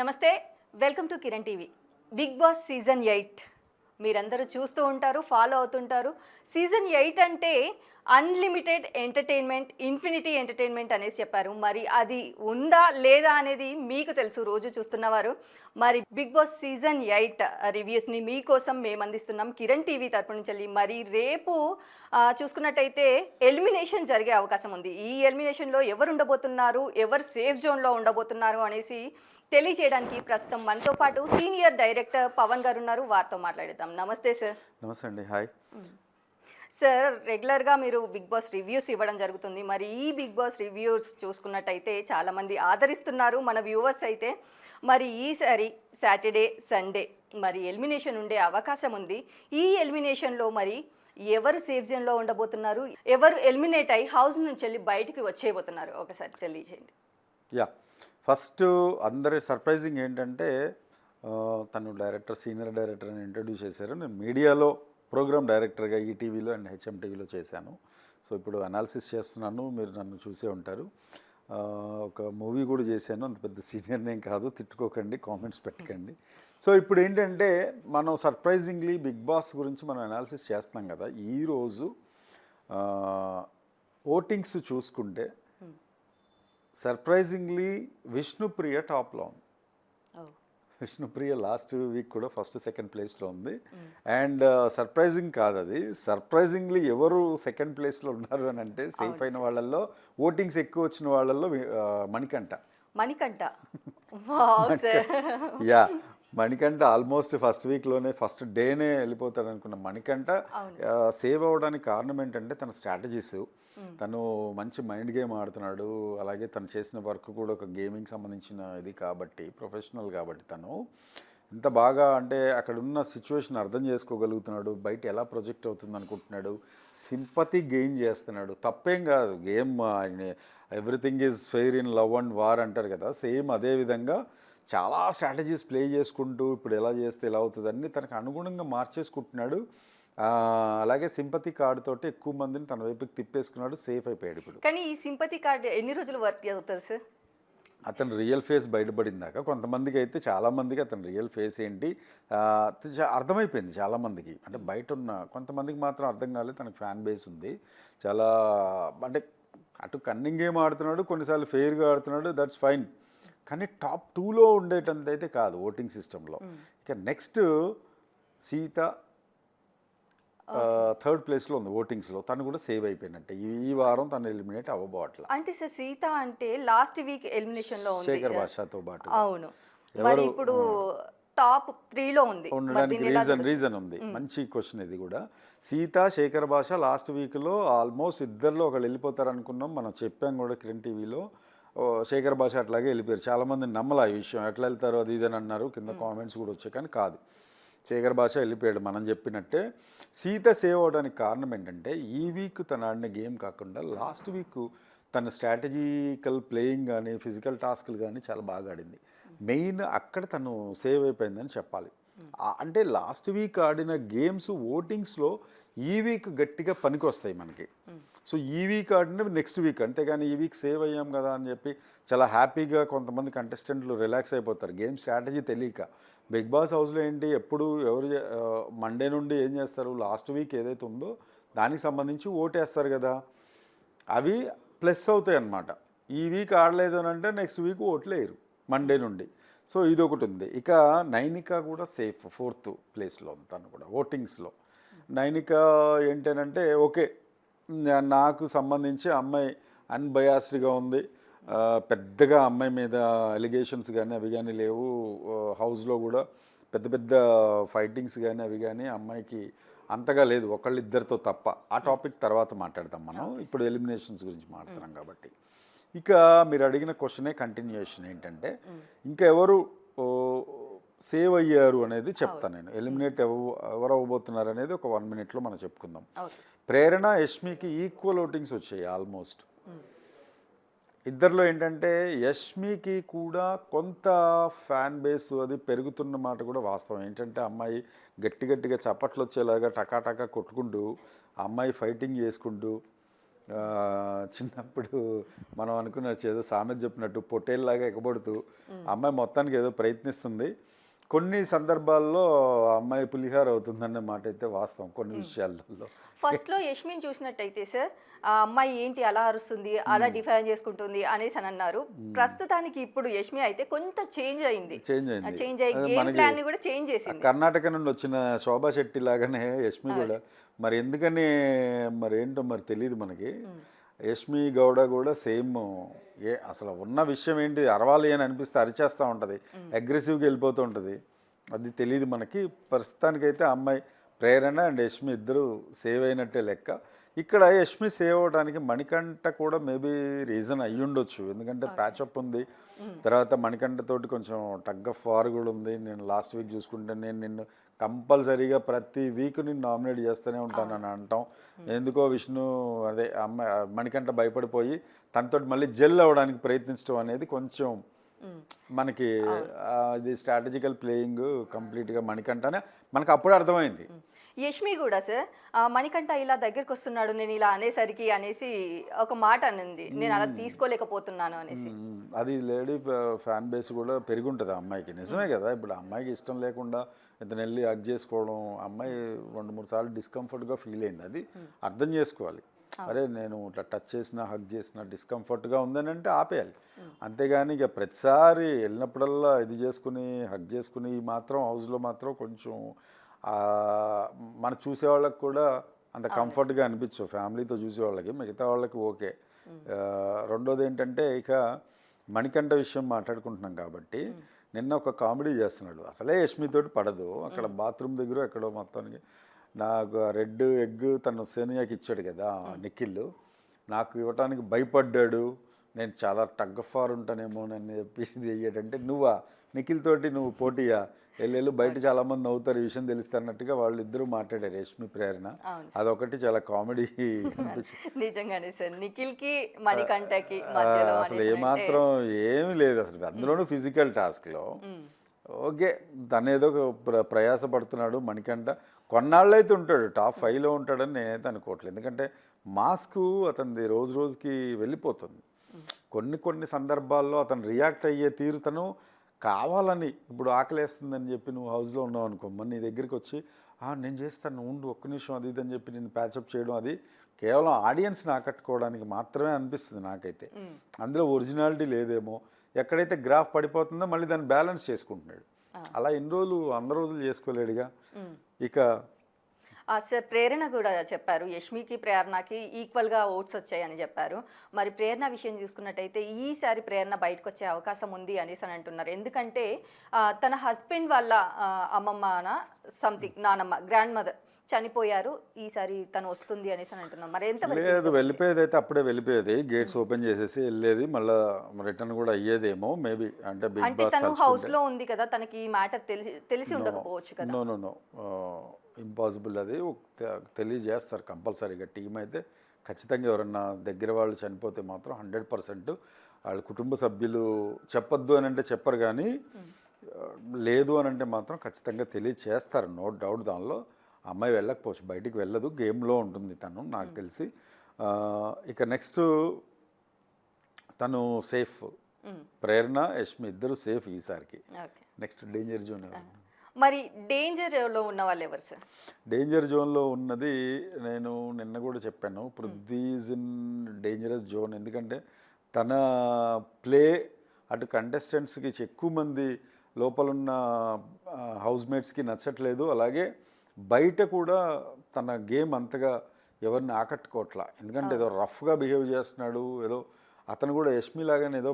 నమస్తే welcome to Kiran TV. Bigg Boss season eight. మీరందరూ చూస్తూ ఉంటారు ఫాలో అవుతుంటారు. సీజన్ ఎయిట్ అంటే అన్లిమిటెడ్ ఎంటర్టైన్మెంట్ ఇన్ఫినిటీ ఎంటర్టైన్మెంట్ అనేసి చెప్పారు. మరి అది ఉందా లేదా అనేది మీకు తెలుసు రోజు చూస్తున్నవారు. మరి బిగ్ బాస్ సీజన్ ఎయిట్ రివ్యూస్ని మీకోసం మేము అందిస్తున్నాం కిరణ్ టీవీ తరపు నుంచి వెళ్ళి. మరి రేపు చూసుకున్నట్టయితే ఎలిమినేషన్ జరిగే అవకాశం ఉంది. ఈ ఎలిమినేషన్లో ఎవరు ఉండబోతున్నారు ఎవరు సేఫ్ జోన్లో ఉండబోతున్నారు అనేసి తెలియజేయడానికి ప్రస్తుతం మనతో పాటు సీనియర్ డైరెక్టర్ పవన్ గారు ఉన్నారు. వారితో మాట్లాడేద్దాం. నమస్తే సార్. నమస్తే అండి. హాయ్. సార్ రెగ్యులర్గా మీరు బిగ్ బాస్ రివ్యూస్ ఇవ్వడం జరుగుతుంది. మరి ఈ బిగ్ బాస్ రివ్యూస్ చూసుకున్నట్టయితే చాలామంది ఆదరిస్తున్నారు మన వ్యూవర్స్ అయితే. మరి ఈసారి సాటర్డే సండే మరి ఎలిమినేషన్ ఉండే అవకాశం ఉంది. ఈ ఎలిమినేషన్లో మరి ఎవరు సేఫ్ జోన్లో ఉండబోతున్నారు? ఎవరు ఎలిమినేట్ అయ్యి హౌస్ నుంచి వెళ్ళి బయటికి వచ్చేయబోతున్నారు? ఒకసారి తెలియజేయండి. యా. ఫస్ట్ అందరి సర్ప్రైజింగ్ ఏంటంటే తను డైరెక్టర్ సీనియర్ డైరెక్టర్ అని ఇంట్రడ్యూస్ చేశారు. నేను మీడియాలో ప్రోగ్రామ్ డైరెక్టర్గా ఈటీవీలో అండ్ హెచ్ఎం టీవీలో చేశాను. సో ఇప్పుడు అనాలిసిస్ చేస్తున్నాను. మీరు నన్ను చూసే ఉంటారు. ఒక మూవీ కూడా చేశాను. అంత పెద్ద సీనియర్ నేం కాదు. తిట్టుకోకండి. కామెంట్స్ పెట్టకండి. సో ఇప్పుడు ఏంటంటే మనం సర్ప్రైజింగ్లీ బిగ్ బాస్ గురించి మనం అనాలిసిస్ చేస్తున్నాం కదా. ఈరోజు ఓటింగ్స్ చూసుకుంటే సర్ప్రైజింగ్లీ విష్ణుప్రియ టాప్లో ఉంది. విష్ణుప్రియ లాస్ట్ వీక్ కూడా ఫస్ట్ సెకండ్ ప్లేస్లో ఉంది. అండ్ సర్ప్రైజింగ్ కాదు అది. సర్ప్రైజింగ్లీ ఎవరు సెకండ్ ప్లేస్లో ఉన్నారు అని అంటే సేఫ్ అయిన వాళ్ళల్లో ఓటింగ్స్ ఎక్కువ వచ్చిన వాళ్ళల్లో Manikanta. Manikanta. Yeah Manikanta almost first వీక్లోనే first డేనే వెళ్ళిపోతాడు అనుకున్న మణికంఠ సేవ్ అవ్వడానికి కారణం ఏంటంటే తన స్ట్రాటజీస్. తను మంచి మైండ్ గేమ్ ఆడుతున్నాడు. అలాగే తను చేసిన వర్క్ కూడా ఒక గేమింగ్ సంబంధించిన ఇది కాబట్టి ప్రొఫెషనల్ కాబట్టి తను. ఎంత బాగా అంటే అక్కడ ఉన్న సిచ్యువేషన్ అర్థం చేసుకోగలుగుతున్నాడు. బయట ఎలా ప్రొజెక్ట్ అవుతుంది అనుకుంటున్నాడు. సింపతి గెయిన్ చేస్తున్నాడు. తప్పేం కాదు. Game everything is fair in love and war అంటారు కదా. సేమ్ అదే విధంగా చాలా స్ట్రాటజీస్ ప్లే చేసుకుంటూ ఇప్పుడు ఎలా చేస్తే ఎలా అవుతుంది అన్ని తనకు అనుగుణంగా మార్చేసుకుంటున్నాడు. అలాగే సింపతి కార్డు తోటి ఎక్కువ మందిని తన వైపుకి తిప్పేసుకున్నాడు సేఫ్ అయిపోయాడు ఇప్పుడు. కానీ ఈ సింపతి కార్డ్ ఎన్ని రోజులు వర్క్ అవుతుంది సార్ అతని రియల్ ఫేస్ బయటపడిందాక కొంతమందికి అయితే చాలామందికి అతని రియల్ ఫేస్ ఏంటి అర్థమైపోయింది చాలామందికి అంటే బయట ఉన్న కొంతమందికి మాత్రం అర్థం కాలేదు తనకు ఫ్యాన్ బేస్ ఉంది. చాలా అంటే అటు కన్నింగ్ గేమ్ ఆడుతున్నాడు కొన్నిసార్లు ఫెయిర్గా ఆడుతున్నాడు దట్స్ ఫైన్ కానీ టాప్ టూలో ఉండేటంత అయితే కాదు ఓటింగ్ సిస్టంలో. ఇక నెక్స్ట్ సీత థర్డ్ ప్లేస్లో ఉంది ఓటింగ్స్లో. తను కూడా సేవ్ అయిపోయినట్టే. ఈ వారం తను ఎలిమినేట్ అవ్వబోట్ల అంటే సార్ సీత అంటే లాస్ట్ వీక్ ఎలిమినేషన్లో ఉంది. శేఖర్ భాషతో పాటు. అవును. మరి ఇప్పుడు టాప్ త్రీలో ఉంది. ఉండడానికి రీజన్ రీజన్ ఉంది. మంచి క్వశ్చన్ ఇది కూడా. సీత శేఖర్ భాష లాస్ట్ వీక్లో ఆల్మోస్ట్ ఇద్దరిలో ఒకళ్ళు వెళ్ళిపోతారు అనుకున్నాం మనం చెప్పాం కూడా కిరణ్ టీవీలో. శేఖర్ భాష అట్లాగే వెళ్ళిపోయారు. చాలామంది నమ్మలా ఈ విషయం. ఎట్లా వెళ్తారో అది ఇదని అన్నారు. కింద కామెంట్స్ కూడా వచ్చాయి కానీ కాదు. శేఖర్ భాష వెళ్ళిపోయాడు. మనం చెప్పినట్టే సీత సేవ్ అవడానికి కారణం ఏంటంటే ఈ వీక్ తను ఆడిన గేమ్ కాకుండా లాస్ట్ వీక్ తన స్ట్రాటజికల్ ప్లేయింగ్ కానీ ఫిజికల్ టాస్క్లు కానీ చాలా బాగా ఆడింది. మెయిన్ అక్కడ తను సేవ్ అయిపోయిందని చెప్పాలి. అంటే లాస్ట్ వీక్ ఆడిన గేమ్స్ ఓటింగ్స్లో ఈ వీక్ గట్టిగా పనికి వస్తాయి మనకి. సో ఈ వీక్ అంటే నెక్స్ట్ వీక్ అంతేగాని ఈ వీక్ సేవ్ అయ్యాం కదా అని చెప్పి చాలా హ్యాపీగా కొంతమంది కంటెస్టెంట్లు రిలాక్స్ అయిపోతారు. గేమ్ స్ట్రాటజీ తెలియక. బిగ్ బాస్ హౌస్లో ఏంటి? ఎప్పుడు ఎవరు మండే నుండి ఏం చేస్తారు? లాస్ట్ వీక్ ఏదైతే ఉందో దానికి సంబంధించి ఓటేస్తారు కదా. అవి ప్లస్ అవుతాయి అన్నమాట. ఈ వీక్ ఆడలేదు అని అంటే నెక్స్ట్ వీక్ ఓట్లేయరు మండే నుండి. సో ఇది ఒకటి ఉంది. ఇక నైనిక కూడా సేఫ్ ఫోర్త్ ప్లేస్లో తను కూడా ఓటింగ్స్లో. నైనిక ఏంటనంటే ఓకే నాకు సంబంధించి అమ్మాయి అన్బయాస్డ్గా ఉంది. పెద్దగా అమ్మాయి మీద అలిగేషన్స్ కానీ అవి కానీ లేవు. హౌస్లో కూడా పెద్ద పెద్ద ఫైటింగ్స్ కానీ అవి కానీ అమ్మాయికి అంతగా లేదు. ఒకళ్ళిద్దరితో తప్ప. ఆ టాపిక్ తర్వాత మాట్లాడదాం మనం. ఇప్పుడు ఎలిమినేషన్స్ గురించి మాట్లాడుతున్నాం కాబట్టి. ఇక మీరు అడిగిన క్వశ్చనే కంటిన్యూషన్ ఏంటంటే ఇంకా ఎవరు సేవ్ అయ్యారు అనేది చెప్తాను నేను. ఎలిమినేట్ ఎవ ఎవరు అవ్వబోతున్నారు అనేది ఒక వన్ మినిట్లో మనం చెప్పుకుందాం. ప్రేరణ యష్మికి ఈక్వల్ ఓటింగ్స్ వచ్చాయి ఆల్మోస్ట్ ఇద్దరిలో ఏంటంటే యష్మికి కూడా కొంత ఫ్యాన్ బేస్ అది పెరుగుతున్న మాట కూడా వాస్తవం. ఏంటంటే అమ్మాయి గట్టి గట్టిగా చప్పట్లు వచ్చేలాగా టకాటకా కొట్టుకుంటూ అమ్మాయి ఫైటింగ్ చేసుకుంటూ చిన్నప్పుడు మనం అనుకున్న ఏదో సామెత చెప్పినట్టు పొట్టేల్లాగా ఎగబడుతూ అమ్మాయి మొత్తానికి ఏదో ప్రయత్నిస్తుంది. కొన్ని సందర్భాల్లో అమ్మాయి పులిహార అవుతుందన్న మాట అయితే వాస్తవం కొన్ని విషయాలలో. ఫస్ట్లో యష్మిని చూసినట్టయితే సార్ ఆ అమ్మాయి ఏంటి అలా అరుస్తుంది అలా డిఫైన్ చేసుకుంటుంది అనేసి అని అన్నారు. ప్రస్తుతానికి ఇప్పుడు యష్మి అయితే కొంత చేంజ్ అయింది. చేంజ్ అయింది. చేంజ్ అయ్యి గేమ్ ప్లాన్ కూడా చేంజ్ చేసింది. కర్ణాటక నుండి వచ్చిన శోభా శెట్టి లాగానే యష్మి కూడా. మరి ఎందుకని మరి ఏంటో మరి తెలియదు మనకి. యష్మి గౌడ కూడా సేమ్ ఏ అసలు ఉన్న విషయం ఏంటి? అరవాలి అని అనిపిస్తే అరిచేస్తూ ఉంటుంది. అగ్రెసివ్గా వెళ్ళిపోతూ ఉంటుంది. అది తెలియదు మనకి. ప్రస్తుతానికైతే అమ్మాయి ప్రేరణ అండ్ యష్మి ఇద్దరు సేవ్ అయినట్టే లెక్క. ఇక్కడ యష్మి సేవ్ అవడానికి మణికంఠ కూడా మేబీ రీజన్ అయ్యి ఉండొచ్చు ఎందుకంటే ప్యాచప్ ఉంది. తర్వాత మణికంఠ తోటి కొంచెం టగ్ ఆఫ్ వార్ కూడా ఉంది. నేను లాస్ట్ వీక్ చూసుకుంటే నేను నిన్ను కంపల్సరీగా ప్రతి వీక్ నేను నామినేట్ చేస్తూనే ఉంటానని అంటాం. ఎందుకో విష్ణు అదే అమ్మ మణికంఠ భయపడిపోయి తనతోటి మళ్ళీ జెల్ అవ్వడానికి ప్రయత్నించడం అనేది కొంచెం మనకి ఇది స్ట్రాటజికల్ ప్లేయింగ్ కంప్లీట్గా మణికంఠనే. మనకు అప్పుడు అర్థమైంది. యష్మి కూడా సార్ మణికంఠ ఇలా దగ్గరికి వస్తున్నాడు నేను ఇలా అనేసరికి అనేసి ఒక మాట అనింది. నేను అలా తీసుకోలేకపోతున్నాను అనేసి. అది లేడీ ఫ్యాన్ బేస్ కూడా పెరిగి ఉంటుంది అమ్మాయికి. నిజమే కదా ఇప్పుడు అమ్మాయికి ఇష్టం లేకుండా ఇతను వెళ్ళి హగ్ చేసుకోవడం అమ్మాయి రెండు మూడు సార్లు డిస్కంఫర్ట్గా ఫీల్ అయింది. అది అర్థం చేసుకోవాలి. అరే నేను ఇట్లా టచ్ చేసిన హగ్ చేసిన డిస్కంఫర్ట్గా ఉందని అంటే ఆపేయాలి అంతేగాని ఇక ప్రతిసారి వెళ్ళినప్పుడల్లా ఇది చేసుకుని హగ్ చేసుకుని మాత్రం హౌస్లో మాత్రం కొంచెం మన చూసే వాళ్ళకి కూడా అంత కంఫర్ట్గా అనిపించవు. ఫ్యామిలీతో చూసే వాళ్ళకి మిగతా వాళ్ళకి ఓకే. రెండోది ఏంటంటే ఇక మణికంఠ విషయం మాట్లాడుకుంటున్నాం కాబట్టి నిన్న ఒక కామెడీ చేస్తున్నాడు. అసలే యష్మితోటి పడదు. అక్కడ బాత్రూమ్ దగ్గర ఎక్కడో మొత్తానికి నాకు రెడ్ ఎగ్ తను సేనియాకి ఇచ్చాడు కదా నిఖిల్. నాకు ఇవ్వటానికి భయపడ్డాడు. నేను చాలా టగ్ ఫార్ ఉంటానేమో నన్ను చెప్పేసి ఇది చెయ్యడంటే నువ్వా? నిఖిల్ తోటి నువ్వు పోటీయా? వెళ్ళి బయట చాలా మంది అవుతారు ఈ విషయం తెలుస్తున్నట్టుగా వాళ్ళు ఇద్దరు మాట్లాడారు రష్మి ప్రేరణ. అదొకటి చాలా కామెడీ అనిపించింది. నిజంగానే సార్ నిఖిల్కి మణికంఠకి అసలు ఏమాత్రం ఏమీ లేదు అసలు అందులోనూ ఫిజికల్ టాస్క్లో. ఓకే తను ఏదో ఒక ప్ర ప్రయాసపడుతున్నాడు మణికంఠ. కొన్నాళ్ళు అయితే ఉంటాడు. టాప్ ఫైవ్లో ఉంటాడని నేనైతే అనుకోవట్లేదు. ఎందుకంటే మాస్క్ అతనిది రోజు రోజుకి వెళ్ళిపోతుంది. కొన్ని కొన్ని సందర్భాల్లో అతను రియాక్ట్ అయ్యే తీరు తను కావాలని ఇప్పుడు ఆకలేస్తుందని చెప్పి నువ్వు హౌస్లో ఉన్నావు అనుకో మరి నీ దగ్గరికి వచ్చి "ఆ, నేను చేస్తాను ఉండు ఒక్క నిమిషం అది ఇది అని చెప్పి నేను ప్యాచప్ చేయడం అది కేవలం ఆడియన్స్ని ఆకట్టుకోవడానికి మాత్రమే అనిపిస్తుంది నాకైతే. అందులో ఒరిజినాలిటీ లేదేమో ఎక్కడైతే గ్రాఫ్ పడిపోతుందో మళ్ళీ దాన్ని బ్యాలెన్స్ చేసుకుంటున్నాడు. అలా ఎన్ని రోజులు వంద రోజులు చేసుకోలేడుగా. Hmm. ఇక ఆ సార్ ప్రేరణ కూడా చెప్పారు. యష్మికి ప్రేరణకి ఈక్వల్గా ఓట్స్ వచ్చాయని చెప్పారు. మరి ప్రేరణ విషయం చూసుకున్నట్టయితే ఈసారి ప్రేరణ బయటకు వచ్చే అవకాశం ఉంది అనేసి అని అంటున్నారు. ఎందుకంటే తన హస్బెండ్ వాళ్ళ అమ్మమ్మ అమ్మమ్మన సంథింగ్ నానమ్మ గ్రాండ్ మదర్ చనిపోయారు ఈసారి తను వస్తుంది అనేసి అని అంటున్నారు. మరి ఎంత లేదు వెళ్ళిపోయేది అయితే అప్పుడే వెళ్ళిపోయేది. గేట్స్ ఓపెన్ చేసేసి వెళ్ళేది. మళ్ళీ రిటర్న్ కూడా అయ్యేదేమో మేబీ అంటే బిగ్ బాస్ తను హౌస్లో ఉంది కదా తనకి ఈ మ్యాటర్ తెలిసి తెలిసి ఉండకపోవచ్చు కదా. నో నో నో ఇంపాసిబుల్ అది. తెలియజేస్తారు కంపల్సరీగా. టీం అయితే ఖచ్చితంగా ఎవరన్నా దగ్గర వాళ్ళు చనిపోతే మాత్రం హండ్రెడ్ పర్సెంట్ వాళ్ళ కుటుంబ సభ్యులు చెప్పొద్దు అని అంటే చెప్పరు కానీ లేదు అని అంటే మాత్రం ఖచ్చితంగా తెలియచేస్తారు. నో డౌట్ దానిలో. అమ్మాయి వెళ్ళకపోవచ్చు బయటికి వెళ్ళదు గేమ్లో ఉంటుంది తను నాకు తెలిసి. ఇక నెక్స్ట్ తను సేఫ్. ప్రేరణ యష్మి ఇద్దరు సేఫ్ ఈసారికి. Next danger zone? మరి డేంజర్లో ఉన్న వాళ్ళు ఎవరు సార్? డేంజర్ జోన్లో ఉన్నది నేను నిన్న కూడా చెప్పాను పృథ్వీజ్ ఇన్ డేంజరస్ జోన్. ఎందుకంటే తన ప్లే అటు కంటెస్టెంట్స్కి ఎక్కువ మంది లోపలున్న హౌస్ మేట్స్కి నచ్చట్లేదు. అలాగే బయట కూడా తన గేమ్ అంతగా ఎవరిని ఆకట్టుకోవట్లా. ఎందుకంటే ఏదో రఫ్గా బిహేవ్ చేస్తున్నాడు ఏదో అతను కూడా యష్మి లాగానే ఏదో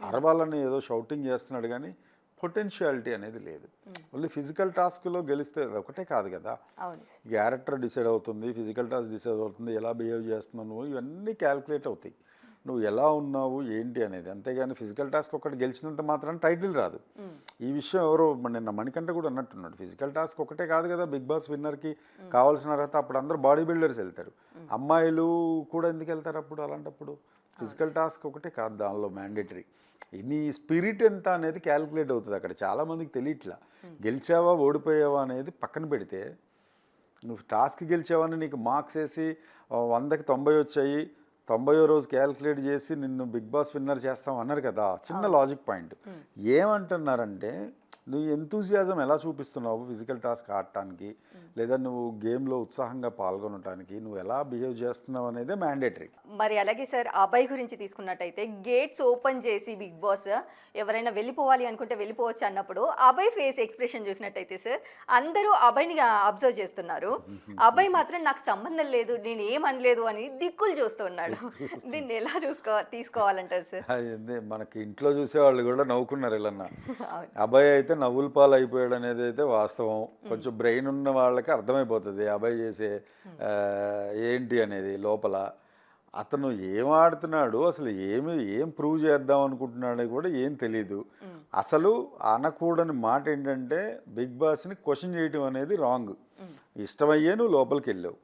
అరవాలని ఏదో షౌటింగ్ చేస్తున్నాడు కానీ పొటెన్షియాలిటీ అనేది లేదు. ఓన్లీ ఫిజికల్ టాస్క్లో గెలిస్తే అది ఒకటే కాదు కదా. క్యారెక్టర్ డిసైడ్ అవుతుంది ఫిజికల్ టాస్క్ డిసైడ్ అవుతుంది ఎలా బిహేవ్ చేస్తున్నావు ఇవన్నీ క్యాల్కులేట్ అవుతాయి. నువ్వు ఎలా ఉన్నావు ఏంటి అనేది. అంతేగాని ఫిజికల్ టాస్క్ ఒకటి గెలిచినంత మాత్రం టైటిల్ రాదు. ఈ విషయం ఎవరో నిన్న మణికంఠ కూడా అన్నట్టున్నాడు. ఫిజికల్ టాస్క్ ఒకటే కాదు కదా బిగ్ బాస్ విన్నర్కి కావాల్సిన అర్హత అప్పుడు అందరూ బాడీ బిల్డర్స్ వెళ్తారు. అమ్మాయిలు కూడా ఎందుకు వెళ్తారు అప్పుడు అలాంటప్పుడు? ఫిజికల్ టాస్క్ ఒకటే కాదు దానిలో మ్యాండేటరీ. నీ స్పిరిట్ ఎంత అనేది క్యాలిక్యులేట్ అవుతుంది అక్కడ. చాలామందికి తెలియట్లా. గెలిచావా ఓడిపోయావా అనేది పక్కన పెడితే నువ్వు టాస్క్ గెలిచావని నీకు మార్క్స్ వేసి వందకి తొంభై వచ్చాయి తొంభయో రోజు క్యాలిక్యులేట్ చేసి నిన్ను బిగ్ బాస్ విన్నర్ చేస్తాం అన్నారు కదా చిన్న లాజిక్ పాయింట్ ఏమంటున్నారంటే నువ్వు ఎంతూజియాజం ఎలా చూపిస్తున్నావు ఫిజికల్ టాస్క్ ఆడటానికి? లేదా నువ్వు గేమ్లో ఉత్సాహంగా పాల్గొనటానికి? నువ్వు ఎలా బిహేవ్ చేస్తున్నావు అనేదే మ్యాండేటరీ మరి అలాగే సార్ అభయ్ గురించి తీసుకున్నట్టయితే గేట్స్ ఓపెన్ చేసి బిగ్ బాస్ ఎవరైనా వెళ్ళిపోవాలి అనుకుంటే వెళ్ళిపోవచ్చు అన్నప్పుడు అభయ్ ఫేస్ ఎక్స్ప్రెషన్ చూసినట్టయితే సార్ అందరూ అభయ్ని అబ్జర్వ్ చేస్తున్నారు. అభయ్ మాత్రం నాకు సంబంధం లేదు నేను ఏమనలేదు అని దిక్కులు చూస్తున్నాడు దీన్ని ఎలా చూసుకో తీసుకోవాలంటారు సార్ మనకి ఇంట్లో చూసేవాళ్ళు కూడా నవ్వుకున్నారు ఇలా. అబ్బాయి అయితే నవ్వుల పాలు అయిపోయాడు అనేది అయితే వాస్తవం. కొంచెం బ్రెయిన్ ఉన్న వాళ్ళకి అర్థమైపోతుంది అబ్బాయి చేసే ఏంటి అనేది లోపల. అతను ఏం ఆడుతున్నాడు అసలు ఏమి ఏం ప్రూవ్ చేద్దాం అనుకుంటున్నాడో కూడా ఏం తెలీదు. అసలు అనకూడని మాట ఏంటంటే బిగ్ బాస్ని క్వశ్చన్ చేయటం అనేది రాంగ్. ఇష్టమయ్యే నువ్వు లోపలికి వెళ్ళావు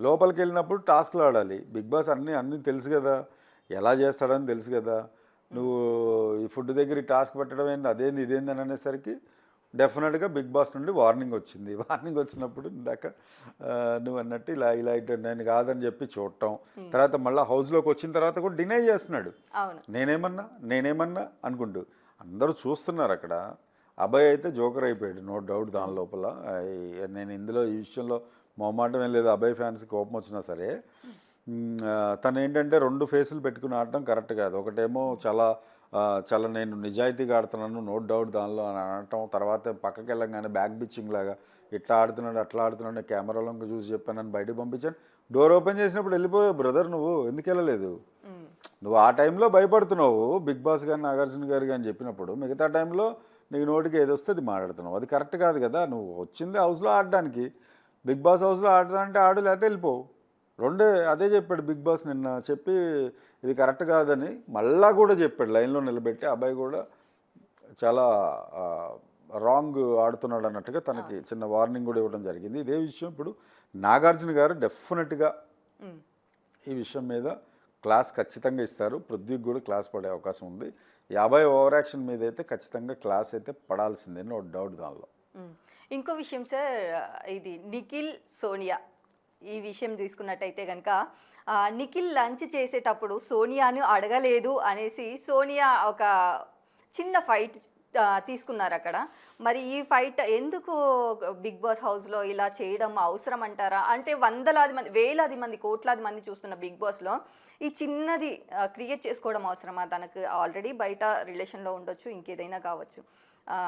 లోపలికి వెళ్ళినప్పుడు టాస్క్లు ఆడాలి. బిగ్ బాస్ అన్నీ అన్నీ తెలుసు కదా. ఎలా చేస్తాడని తెలుసు కదా. నువ్వు ఈ ఫుడ్ దగ్గర టాస్క్ పెట్టడం ఏంటి అదేంది ఇదేంది అని అనేసరికి డెఫినెట్గా బిగ్ బాస్ నుండి వార్నింగ్ వచ్చింది. వార్నింగ్ వచ్చినప్పుడు ఇందాక నువ్వు అన్నట్టు ఇలా ఇలా ఇటు నేను కాదని చెప్పి చూడటం. తర్వాత మళ్ళీ హౌస్లోకి వచ్చిన తర్వాత కూడా డినై చేస్తున్నాడు. నేనేమన్నా నేనేమన్నా అనుకుంటూ. అందరూ చూస్తున్నారు అక్కడ. అబ్బాయి అయితే జోకర్ అయిపోయాడు నో డౌట్ దాని లోపల. నేను ఇందులో ఈ విషయంలో మొహమాటం ఏం లేదు. అబ్బాయి ఫ్యాన్స్ కోపం వచ్చినా సరే. తను ఏంటంటే రెండు ఫేసులు పెట్టుకుని ఆడటం కరెక్ట్ కాదు. ఒకటేమో చాలా చాలా నేను నిజాయితీగా ఆడుతున్నాను నో డౌట్ దానిలో అని అనటం తర్వాత పక్కకి వెళ్ళంగానే బ్యాక్ బిచ్చింగ్ లాగా ఇట్లా ఆడుతున్నాడు అట్లా ఆడుతున్నాడు కెమెరాలో చూసి చెప్పానని బయటకు పంపించాను. డోర్ ఓపెన్ చేసినప్పుడు వెళ్ళిపోయావు బ్రదర్ నువ్వు ఎందుకు వెళ్ళలేదు? నువ్వు ఆ టైంలో భయపడుతున్నావు బిగ్ బాస్ గారు నాగార్జున గారు అని చెప్పినప్పుడు మిగతా టైంలో నీకు నోటికి ఏది వస్తే అది మాట్లాడుతున్నావు. అది కరెక్ట్ కాదు కదా నువ్వు వచ్చింది హౌస్లో ఆడడానికి. బిగ్ బాస్ హౌస్లో ఆడదానంటే ఆడు లేకపోతే వెళ్ళిపోవు రెండే అదే చెప్పాడు బిగ్ బాస్ నిన్న. చెప్పి ఇది కరెక్ట్ కాదని మళ్ళా కూడా చెప్పాడు లైన్లో నిలబెట్టి అబ్బాయి కూడా చాలా రాంగ్ ఆడుతున్నాడు అన్నట్టుగా తనకి చిన్న వార్నింగ్ కూడా ఇవ్వడం జరిగింది. ఇదే విషయం ఇప్పుడు నాగార్జున గారు డెఫినెట్గా ఈ విషయం మీద క్లాస్ ఖచ్చితంగా ఇస్తారు. పృథ్వీకి కూడా క్లాస్ పడే అవకాశం ఉంది. యాభై ఓవర్ యాక్షన్ మీద అయితే ఖచ్చితంగా క్లాస్ అయితే పడాల్సిందే నో డౌట్ దానిలో. ఇంకో విషయం సార్ ఇది నిఖిల్ సోనియా. ఈ విషయం తీసుకున్నట్టయితే కనుక నిఖిల్ లంచ్ చేసేటప్పుడు సోనియాను అడగలేదు అనేసి సోనియా ఒక చిన్న ఫైట్ తీసుకున్నారు అక్కడ. మరి ఈ ఫైట్ ఎందుకు బిగ్ బాస్ హౌస్లో ఇలా చేయడం అవసరం అంటారా? అంటే వందలాది మంది వేలాది మంది కోట్లాది మంది చూస్తున్న బిగ్ బాస్లో ఈ చిన్నది క్రియేట్ చేసుకోవడం అవసరమా? తనకు ఆల్రెడీ బయట రిలేషన్లో ఉండొచ్చు ఇంకేదైనా కావచ్చు. ఆ,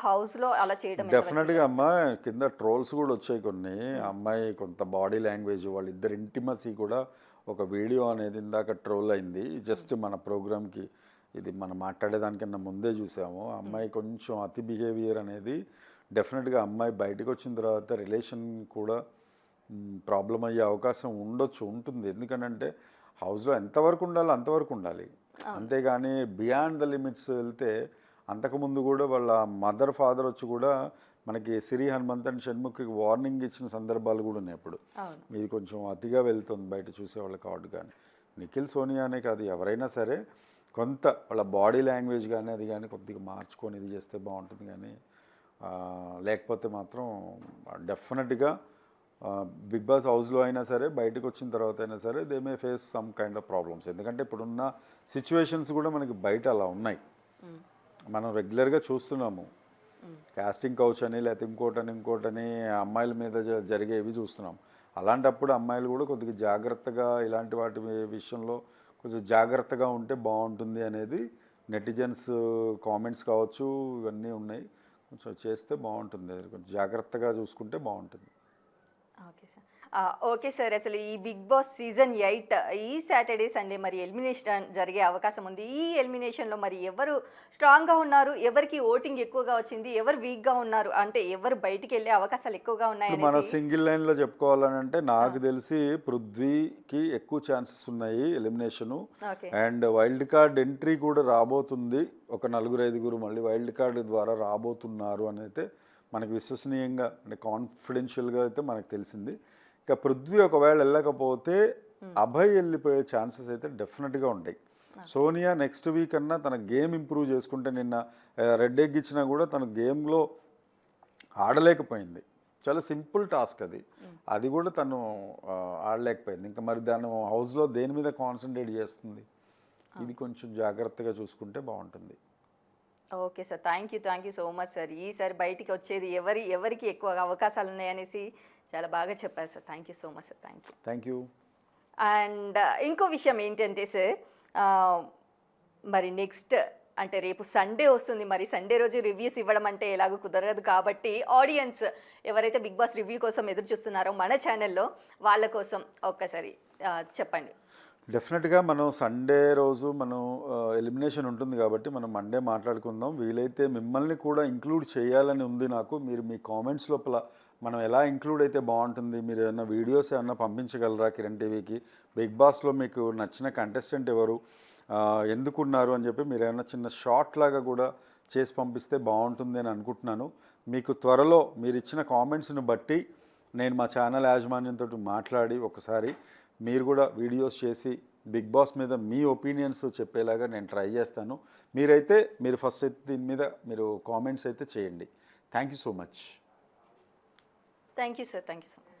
హౌస్లో అలా చేయడం డెఫినెట్గా అమ్మ కింద ట్రోల్స్ కూడా వచ్చాయి కొన్ని. అమ్మాయి కొంత బాడీ లాంగ్వేజ్ వాళ్ళిద్దరు ఇంటిమసీ కూడా ఒక వీడియో అనేది ఇందాక ట్రోల్ అయింది. జస్ట్ మన ప్రోగ్రామ్కి ఇది మనం మాట్లాడేదానికన్నా ముందే చూసాము. అమ్మాయి కొంచెం అతి బిహేవియర్ అనేది డెఫినెట్గా అమ్మాయి బయటకు వచ్చిన తర్వాత రిలేషన్ కూడా ప్రాబ్లం అయ్యే అవకాశం ఉండొచ్చు ఉంటుంది. ఎందుకంటే హౌస్లో ఎంతవరకు ఉండాలో అంతవరకు ఉండాలి. అంతేగాని బియాండ్ ద లిమిట్స్ వెళ్తే అంతకుముందు కూడా వాళ్ళ మదర్ ఫాదర్ వచ్చి కూడా మనకి సిరి హనుమంత్ అండ్ షణ్ముఖి వార్నింగ్ ఇచ్చిన సందర్భాలు కూడా ఉన్నాయి ఇప్పుడు ఇది కొంచెం అతిగా వెళ్తుంది బయట చూసేవాళ్ళ కార్డు కానీ నిఖిల్ సోనియానే కాదు ఎవరైనా సరే కొంత వాళ్ళ బాడీ లాంగ్వేజ్ కానీ అది కానీ కొద్దిగా మార్చుకొని ఇది చేస్తే బాగుంటుంది కానీ లేకపోతే మాత్రం డెఫినెట్గా బిగ్ బాస్ హౌస్లో అయినా సరే బయటకు వచ్చిన తర్వాత అయినా సరే they may face some kind of problems ఎందుకంటే ఇప్పుడున్న సిచ్యువేషన్స్ కూడా మనకి బయట అలా ఉన్నాయి. మనం రెగ్యులర్గా చూస్తున్నాము. కాస్టింగ్ కౌచ్ అని లేకపోతే ఇంకోటని ఇంకోటని అమ్మాయిల మీద జ- జరిగేవి చూస్తున్నాం. అలాంటప్పుడు అమ్మాయిలు కూడా కొద్దిగా జాగ్రత్తగా ఇలాంటి వాటి విషయంలో కొంచెం జాగ్రత్తగా ఉంటే బాగుంటుంది అనేది నెటిజన్స్ కామెంట్స్ కావచ్చు ఇవన్నీ ఉన్నాయి. కొంచెం చేస్తే బాగుంటుంది. కొంచెం జాగ్రత్తగా చూసుకుంటే బాగుంటుంది. Okay sir. Okay sir. అసలు ఈ బిగ్ బాస్ సీజన్ ఎయిట్ ఈ సాటర్డే సండే మరి ఎలిమినేషన్ జరిగే అవకాశం ఉంది. ఈ ఎలిమినేషన్లో మరి ఎవరు స్ట్రాంగ్గా ఉన్నారు? ఎవరికి ఓటింగ్ ఎక్కువగా వచ్చింది? ఎవరు వీక్గా ఉన్నారు? అంటే ఎవరు బయటికి వెళ్ళే అవకాశాలు ఎక్కువగా ఉన్నాయి మన సింగిల్ లైన్లో చెప్పుకోవాలని అంటే నాకు తెలిసి పృథ్వీకి ఎక్కువ ఛాన్సెస్ ఉన్నాయి elimination. And wild card entry కూడా రాబోతుంది. ఒక నలుగురు ఐదుగురు మళ్ళీ వైల్డ్ కార్డ్ ద్వారా రాబోతున్నారు అని అయితే మనకి విశ్వసనీయంగా అంటే కాన్ఫిడెన్షియల్గా అయితే మనకు తెలిసింది. ఇక పృథ్వీ ఒకవేళ వెళ్ళకపోతే అభయ్ వెళ్ళిపోయే ఛాన్సెస్ అయితే డెఫినెట్గా ఉంటాయి. సోనియా నెక్స్ట్ వీక్ అన్నా తన గేమ్ ఇంప్రూవ్ చేసుకుంటే నిన్న రెడ్ ఎగ్ ఇచ్చినా కూడా తన గేమ్లో ఆడలేకపోయింది. చాలా సింపుల్ టాస్క్ అది. అది కూడా తను ఆడలేకపోయింది. ఇంకా మరి దాన్ని హౌస్లో దేని మీద కాన్సన్ట్రేట్ చేస్తుంది? ఇది కొంచెం జాగ్రత్తగా చూసుకుంటే బాగుంటుంది. Okay sir thank you thank you so much sir. ఈసారి బయటికి వచ్చేది ఎవరి ఎవరికి ఎక్కువ అవకాశాలు ఉన్నాయనేసి చాలా బాగా చెప్పారు sir. Thank you so much sir thank you thank you and ఇంకో విషయం ఏంటంటే సార్ మరి నెక్స్ట్ అంటే రేపు సండే వస్తుంది. మరి సండే రోజు రివ్యూస్ ఇవ్వడం అంటే ఎలాగో కుదరదు కాబట్టి ఆడియన్స్ ఎవరైతే బిగ్ బాస్ రివ్యూ కోసం ఎదురు చూస్తున్నారో మన ఛానల్లో వాళ్ళ కోసం ఒక్కసారి చెప్పండి. డెఫినెట్గా మనం సండే రోజు మనం ఎలిమినేషన్ ఉంటుంది కాబట్టి మనం మండే మాట్లాడుకుందాం. వీలైతే మిమ్మల్ని కూడా ఇంక్లూడ్ చేయాలని ఉంది నాకు. మీరు మీ కామెంట్స్ లోపల మనం ఎలా ఇంక్లూడ్ అయితే బాగుంటుంది మీరు ఏమైనా వీడియోస్ ఏమైనా పంపించగలరా కిరణ్ టీవీకి? బిగ్ బాస్లో మీకు నచ్చిన కంటెస్టెంట్ ఎవరు? ఎందుకున్నారు అని చెప్పి మీరు ఏమైనా చిన్న షార్ట్ లాగా కూడా చేసి పంపిస్తే బాగుంటుంది అని అనుకుంటున్నాను. మీకు త్వరలో మీరు ఇచ్చిన కామెంట్స్ని బట్టి నేను మా ఛానల్ యాజమాన్యంతో మాట్లాడి ఒకసారి మీరు కూడా వీడియోస్ చేసి బిగ్ బాస్ మీద మీ ఒపీనియన్స్ చెప్పేలాగా నేను ట్రై చేస్తాను. మీరైతే మీరు ఫస్ట్ అయితే దీని మీద మీరు కామెంట్స్ అయితే చేయండి. Thank you so much. Thank you sir thank you so much